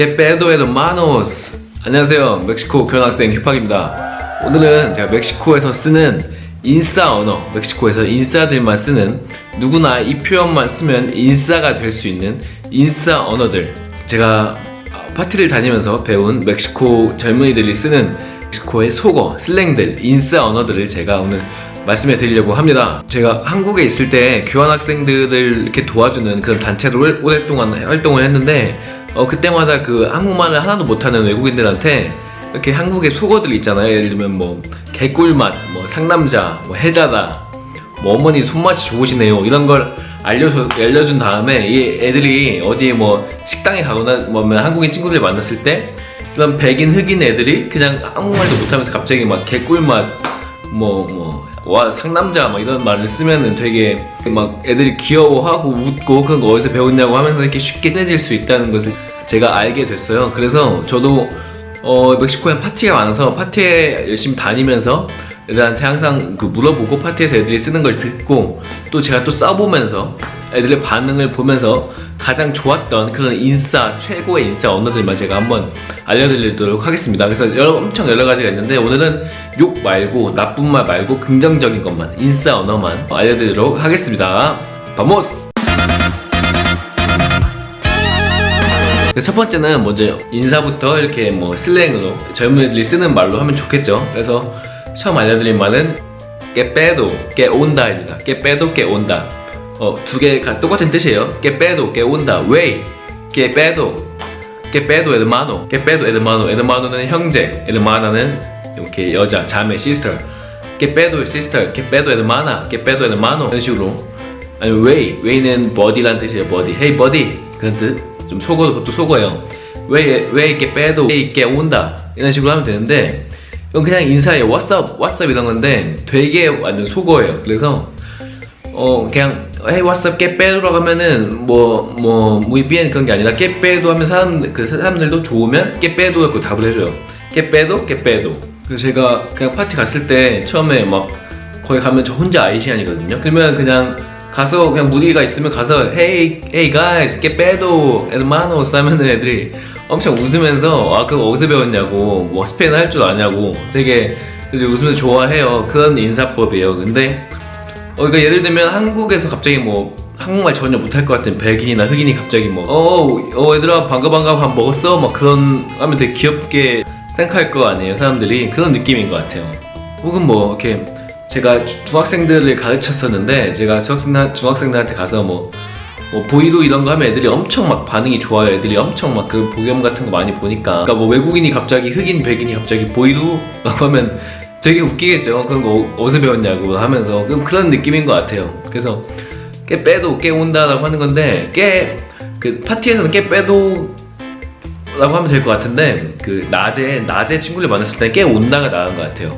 Que pedo hermanos 안녕하세요. 멕시코 교환학생 휴팍입니다. 오늘은 제가 멕시코에서 쓰는 인싸 언어 멕시코에서 인싸들만 쓰는 누구나 이 표현만 쓰면 인싸가 될 수 있는 인싸 언어들. 제가 파티를 다니면서 배운 멕시코 젊은이들이 쓰는 멕시코의 속어, 슬랭들, 인싸 언어들을 제가 오늘 말씀해 드리려고 합니다. 제가 한국에 있을 때 교환학생들을 이렇게 도와주는 그런 단체로 오- 오랫동안 활동을 했는데 어, 그때마다 그 한국말을 하나도 못하는 외국인들한테 이렇게 한국의 속어들 있잖아요. 예를 들면 뭐 개꿀맛, 뭐 상남자, 뭐 해자다, 뭐 어머니 손맛이 좋으시네요 이런 걸 알려줘, 알려준 다음에 이 애들이 어디 뭐 식당에 가거나 뭐면 한국인 친구들 만났을 때 이런 백인 흑인 애들이 그냥 한국말도 못하면서 갑자기 막 개꿀맛 뭐 뭐 와 상남자 막 이런 말을 쓰면은 되게 막 애들이 귀여워하고 웃고 그런 거 어디서 배웠냐고 하면서 이렇게 쉽게 친해질 수 있다는 것을 제가 알게 됐어요. 그래서 저도 어, 멕시코에 파티가 많아서 파티에 열심히 다니면서 애들한테 항상 그 물어보고 파티에서 애들이 쓰는 걸 듣고 또 제가 또 써보면서 애들의 반응을 보면서 가장 좋았던 그런 인싸 최고의 인싸 언어들만 제가 한번 알려드리도록 하겠습니다. 그래서 여러, 엄청 여러 가지가 있는데 오늘은 욕 말고 나쁜 말 말고 긍정적인 것만 인싸 언어만 알려드리도록 하겠습니다. 바모스! 그첫 번째는 먼저 인사부터 이렇게 뭐 슬랭으로 젊은이들이 쓰는 말로 하면 좋겠죠. 그래서 처음 알려드린 말은 que pedo, que onda. 어, 두 개가 똑같은 뜻이에요. que pedo, que onda. 왜? que pedo, que pedo hermano, que pedo hermano. hermano는 형제, hermana는 이렇게 여자, 자매, sister. que pedo sister, que pedo hermana, que pedo hermano. 이런 식으로. 아니 왜? 왜는 body란 뜻이에요. body. Hey body 그런 뜻. 좀 속어 그것도 속어요. 왜왜 이렇게 빼도 왜 이렇게 온다 이런 식으로 하면 되는데 이건 그냥 인사예요. What's up, What's up 이런 건데 되게 완전 속어예요. 그래서 어 그냥 Hey What's up, 깨 빼도라고 하면은 뭐 뭐 muy bien 그런 게 아니라 깨 빼도 하면 사람 그 사람들도 좋으면 깨 빼도 갖고 답을 해줘요. 깨 빼도 깨 빼도. 그래서 제가 그냥 파티 갔을 때 처음에 막 거기 가면 저 혼자 아이시안이거든요. 그러면 그냥 가서 그냥 무리가 있으면 가서 hey guys, que pedo, hermanos 하면은 애들이 엄청 웃으면서 아 그거 어디서 배웠냐고 뭐 스페인어 할줄 아냐고 되게 웃으면서 좋아해요. 그런 인사법이에요. 근데 어 그러니까 예를 들면 한국에서 갑자기 뭐 한국말 전혀 못할 것 같은 백인이나 흑인이 갑자기 뭐 어, 어 얘들아 반가 반가 밥 먹었어? 막 그런 하면 되게 귀엽게 생각할 거 아니에요 사람들이? 그런 느낌인 것 같아요. 혹은 뭐 이렇게 제가 주- 중학생들을 가르쳤었는데 제가 중학생, 중학생들한테 가서 뭐, 뭐 보이도 이런 거 하면 애들이 엄청 막 반응이 좋아요. 애들이 엄청 막그 보겸 같은 거 많이 보니까. 그러니까 뭐 외국인이 갑자기 흑인 백인이 갑자기 보이도 라고 하면 되게 웃기겠죠 거 어- 어디서 배웠냐고 하면서 그럼 그런 느낌인 것 같아요 그래서 깨 빼도 깨 온다라고 하는 건데 깨 그 파티에서는 깨 빼도 라고 하면 될 것 같은데 그 낮에 낮에 친구를 만났을 때 깨 온다가 나은 것 같아요.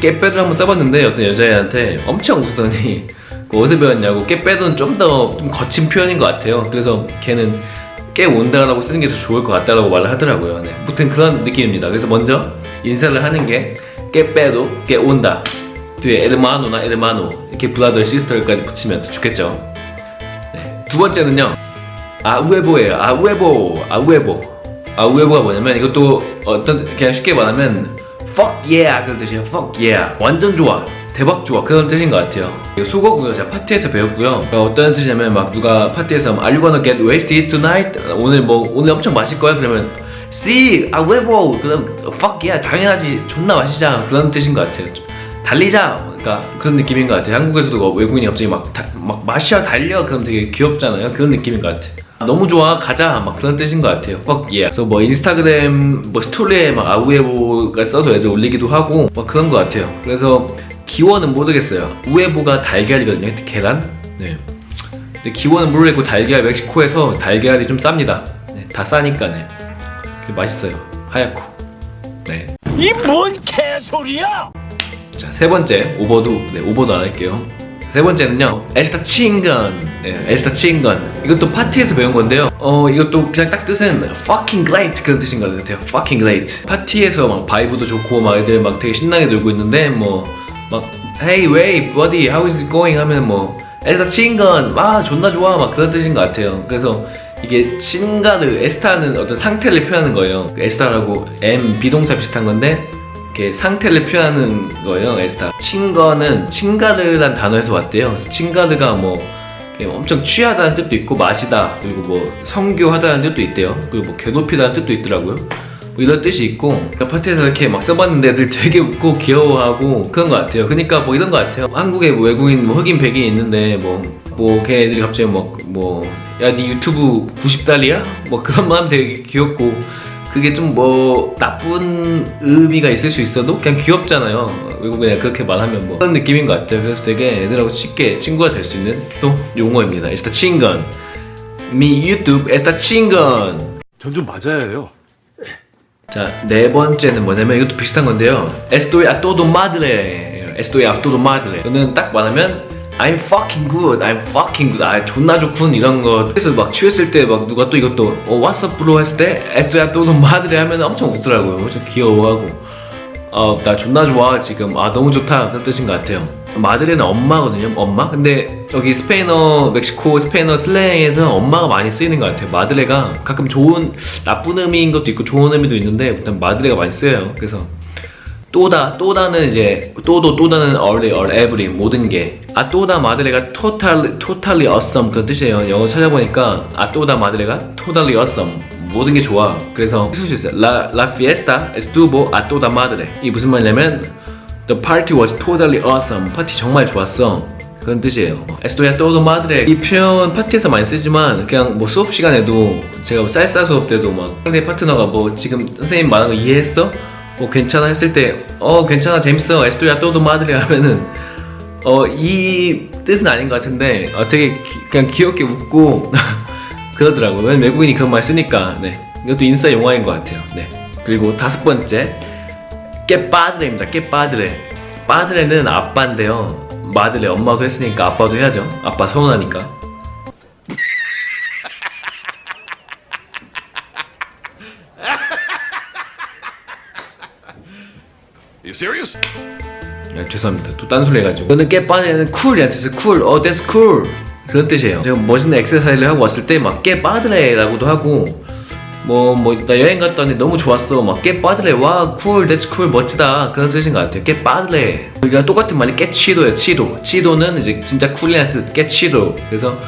깨 빼도 한번 써봤는데 어떤 여자애한테 엄청 웃으더니 그 어디서 배웠냐고 깨 빼도는 좀더좀 거친 표현인 것 같아요. 그래서 걔는 깨 온다라고 쓰는 게 더 좋을 것 같다라고 말을 하더라고요. 네. 아무튼 그런 느낌입니다. 그래서 먼저 인사를 하는 게 깨 빼도 깨 온다. 뒤에 에르마노나 에르마노 이렇게 브라더 시스터까지 붙이면 더 좋겠죠. 네. 두 번째는요. 아우에보예요. 아우에보, 아우에보. 아우에보가 뭐냐면 이것도 어떤 그냥 쉽게 말하면 fuck yeah 그런 뜻이에요. fuck yeah. 완전 좋아. 대박 좋아. 그런 뜻인 것 같아요. 이거 속어고요. 제가 파티에서 배웠고요. 그러니까 어떤 뜻이냐면 막 누가 파티에서 뭐, Are you gonna get wasted tonight? 오늘 뭐 오늘 엄청 마실 거야? 그러면 See, 아우에보. 그럼 fuck yeah. 당연하지. 존나 마시자. 그런 뜻인 것 같아요. 달리자. 그러니까 그런 느낌인 것 같아요. 한국에서도 뭐 외국인이 갑자기 막, 다- 막 마셔 달려? 그럼 되게 귀엽잖아요. 그런 느낌인 것 같아요. 너무 좋아 가자. 막 그런 뜻인 것 같아요. fuck yeah. 그래서 뭐 인스타그램 뭐 스토리에 막 아우에보가 써서 애들 올리기도 하고 막 그런 것 같아요. 그래서 기원은 모르겠어요. 우에보가 달걀이거든요. 계란? 네. 근데 기원은 모르겠고 달걀 멕시코에서 달걀이 좀 쌉니다. 네, 다 싸니까 네 맛있어요 하얗고 네 이 뭔 개소리야! 자, 세 번째 오버도 네, 오버도 안 할게요. 세 번째는요. 에스타 칭건. 네, 에스타 칭건. 이것도 파티에서 배운 건데요. 어, 이것도 그냥 딱 뜻은 fucking great 그런 뜻인 것 같아요. fucking great. 파티에서 막 바이브도 좋고 막 애들 막 되게 신나게 놀고 있는데 뭐 막 hey wait buddy how is it going 하면 뭐 에스타 칭건 와 존나 좋아 막 그런 뜻인 것 같아요. 그래서 이게 친가르 에스타는 어떤 상태를 표현하는 거예요. 에스타라고 M 비동사 비슷한 건데 이렇게 상태를 표현하는 거예요. 에스타. 친거는 친가르란 단어에서 왔대요. 친가르가 뭐 엄청 취하다는 뜻도 있고 마시다 그리고 뭐 성교하다는 뜻도 있대요. 그리고 뭐 괴롭히다는 뜻도 있더라고요. 뭐 이런 뜻이 있고 파티에서 이렇게 막 써봤는데 애들 되게 웃고 귀여워하고 그런 것 같아요. 그러니까 뭐 이런 것 같아요. 한국에 뭐 외국인 뭐 흑인 백인 있는데 뭐 뭐 걔네들이 갑자기 뭐뭐야네 유튜브 90달이야? 뭐 그런 마음 되게 귀엽고 그게 좀 뭐 나쁜 의미가 있을 수 있어도 그냥 귀엽잖아요. 외국인이 그렇게 말하면 뭐 그런 느낌인 것 같아요. 그래서 되게 애들하고 쉽게 친구가 될 수 있는 또 용어입니다. Esta 친건. Mi YouTube esta 친건. 전 좀 맞아야 해요. 자, 네 번째는 뭐냐면 이것도 비슷한 건데요. Estoy a todo madre. Estoy a todo madre. 이거는 딱 말하면 I'm fucking good. I'm fucking good. 아, 존나 좋군 이런 거. 그래서 막 취했을 때 막 누가 또 이것도 어, What's up bro 했을 때 Estoy a todo madre 하면 엄청 웃더라고요. 엄청 귀여워하고. 어, 나 존나 좋아 지금. 아, 너무 좋다. 그런 뜻인 것 같아요. 마드레는 엄마거든요. 엄마. 근데 여기 스페인어, 멕시코 스페인어 슬랭에서 엄마가 많이 쓰이는 것 같아요. 마드레가 가끔 좋은 나쁜 의미인 것도 있고 좋은 의미도 있는데 일단 마드레가 많이 쓰여요. 그래서 또다 또다는 이제 또도 또다는 얼리 얼 에브리 모든 게 아 또다 마드레가 total totally awesome 그런 뜻이에요. 영어 찾아보니까 아 또다 마드레가 totally awesome 모든 게 좋아. 그래서 쓸 수 있어요. La la fiesta estuvo a toda madre. 이 무슨 말이냐면 The party was totally awesome. 파티 정말 좋았어. 그런 뜻이에요. 에스토야 todo madre. 이 표현 파티에서 많이 쓰지만 그냥 뭐 수업 시간에도 제가 뭐 쌀쌀 수업 때도 막 상대 파트너가 뭐 지금 선생님 말하는 거 이해했어? 뭐 괜찮아 했을 때 어 괜찮아 재밌어 에스토야 todo madre 하면은 어 이 뜻은 아닌 것 같은데 어, 되게 기- 그냥 귀엽게 웃고 그러더라고요. 왜냐면 외국인이 그런 말 쓰니까 네 이것도 인싸 용어인 것 같아요. 네 그리고 다섯 번째 깨 빠드레입니다. 깨 빠드레. 빠드레는 아빠인데요. 마드레 엄마도 했으니까 아빠도 해야죠. 아빠 서운하니까. You serious? 야, 죄송합니다. 또 딴소리 해가지고. 저는 깨 빠드레는 쿨이란 뜻이 쿨. 어, that's cool. 그런 뜻이에요. 제가 멋있는 엑서사이즈를 하고 왔을 때 막 깨 빠드레라고도 하고 뭐 뭐 나 여행 갔다 왔는데 너무 좋았어. 막 깨 빠드레 와 쿨, that's cool 멋지다 그런 뜻인 것 같아요. 깨 빠드레. 여기가 똑같은 말이 깨 치도예요. 치도. 치도는 이제 진짜 뜻. 깨 치도. 그래서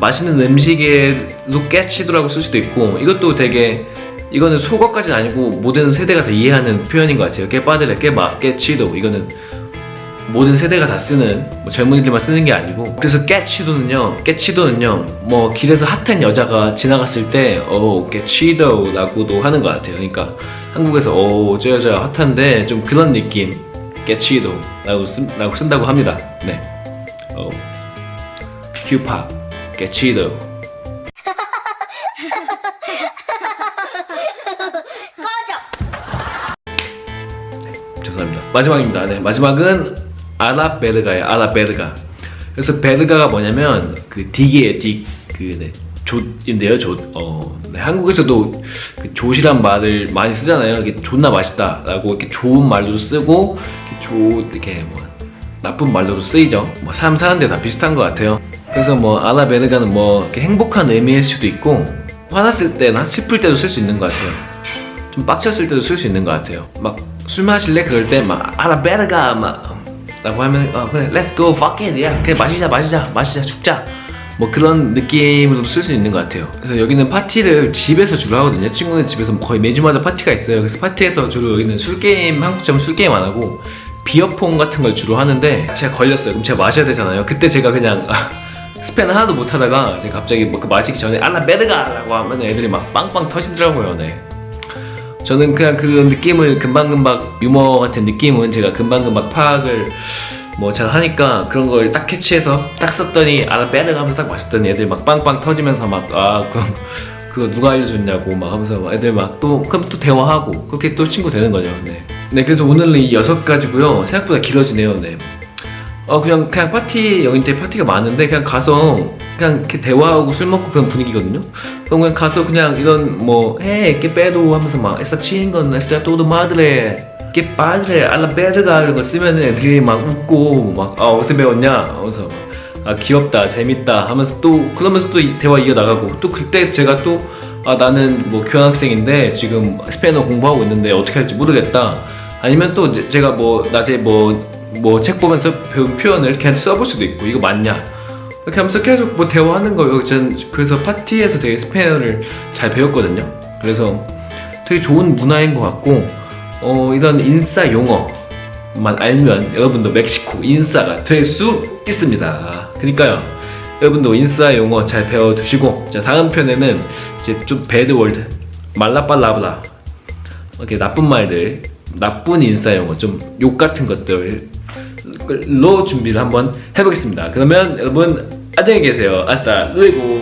맛있는 음식에도 깨 치도라고 쓸 수도 있고 이것도 되게 이거는 속어까지는 아니고 모든 세대가 다 이해하는 표현인 것 같아요. 깨 빠드레, 깨 마, 깨 치도. 이거는 모든 세대가 다 쓰는 뭐 젊은이들만 쓰는 게 아니고. 그래서 깨치도는요 깨치도는요 뭐 길에서 핫한 여자가 지나갔을 때어 깨치도라고도 하는 것 같아요. 그러니까 한국에서 어저 여자 핫한데 좀 그런 느낌 깨치도라고 쓴, 라고 쓴다고 합니다. 네. 어, 큐파 깨치도. 죄송합니다. 마지막입니다. 네, 마지막은 아라베르가예요. 아라베르가. 그래서 베르가가 뭐냐면 그 딕이에요. 딕. 그 네, 좆인데요. 좆. 어, 네, 한국에서도 그 좆이란 말을 많이 쓰잖아요. 이게 존나 맛있다라고 이렇게 좋은 말로도 쓰고 조 이렇게 뭐 나쁜 말로도 쓰이죠. 뭐 사람 사는데 다 비슷한 것 같아요. 그래서 뭐 아라베르가는 뭐 이렇게 행복한 의미일 수도 있고 화났을 때나 슬플 때도 쓸 수 있는 것 같아요. 좀 빡쳤을 때도 쓸 수 있는 것 같아요. 막 술 마실래 그럴 때 막 아라베르가 막 라고 하면 어 그래 let's go fuck it 야 그래 마시자 마시자 마시자 죽자 뭐 그런 느낌으로도 쓸 수 있는 것 같아요. 그래서 여기는 파티를 집에서 주로 하거든요. 친구네 집에서 뭐 거의 매주마다 파티가 있어요. 그래서 파티에서 주로 여기는 술 게임 한국처럼 술 게임 안 하고 비어폰 같은 걸 주로 하는데 제가 걸렸어요. 그럼 제가 마셔야 되잖아요. 그때 제가 그냥 스페인 하나도 못 하다가 제가 갑자기 뭐 그 마시기 전에 아라베르가 라고 하면 애들이 막 빵빵 터지더라고요. 네. 저는 그냥 그 느낌을 금방금방 유머 같은 느낌은 제가 금방금방 파악을 뭐 잘 하니까 그런 걸 딱 캐치해서 딱 썼더니 아라베르 하면서 딱 마셨더니 애들 막 빵빵 터지면서 막 아 그럼 그거 누가 알려줬냐고 막 하면서 막 애들 막 또 그럼 또 대화하고 그렇게 또 친구 되는 거죠. 네. 네 그래서 오늘은 이 여섯 가지고요. 생각보다 길어지네요. 네. 어 그냥 그냥 파티 여기 때 파티가 많은데 그냥 가서 그냥 이렇게 대화하고 술 먹고 그런 분위기거든요. 그럼 그냥 가서 그냥 이런 뭐해 que pedo 하면서 막 chingon esta todo madre que padre a la verga 이런 거 쓰면은 애들이 막 웃고 막아 어디서 배웠냐? 하면서 막아 귀엽다. 재밌다. 하면서 또 그러면서 또 이- 대화 이어 나가고. 또 그때 제가 또 아 나는 뭐 교환학생인데 지금 스페인어 공부하고 있는데 어떻게 할지 모르겠다. 아니면 또 제가 뭐 낮에 뭐 뭐 책 보면서 배운 표현을 걔한테 써볼 수도 있고. 이거 맞냐 이렇게 하면서 계속 뭐 대화하는 거예요. 전 그래서 파티에서 되게 스페인어를 잘 배웠거든요. 그래서 되게 좋은 문화인 것 같고 어 이런 인싸 용어만 알면 여러분도 멕시코 인싸가 될 수 있습니다. 그러니까요. 여러분도 인싸 용어 잘 배워두시고 자 다음 편에는 이제 좀 배드 월드 말라빨라블라. 이렇게 나쁜 말들 나쁜 인싸 용어 좀 욕 같은 것들 로 준비를 한번 해보겠습니다. 그러면 여러분 안녕히 계세요. 아스타 루이고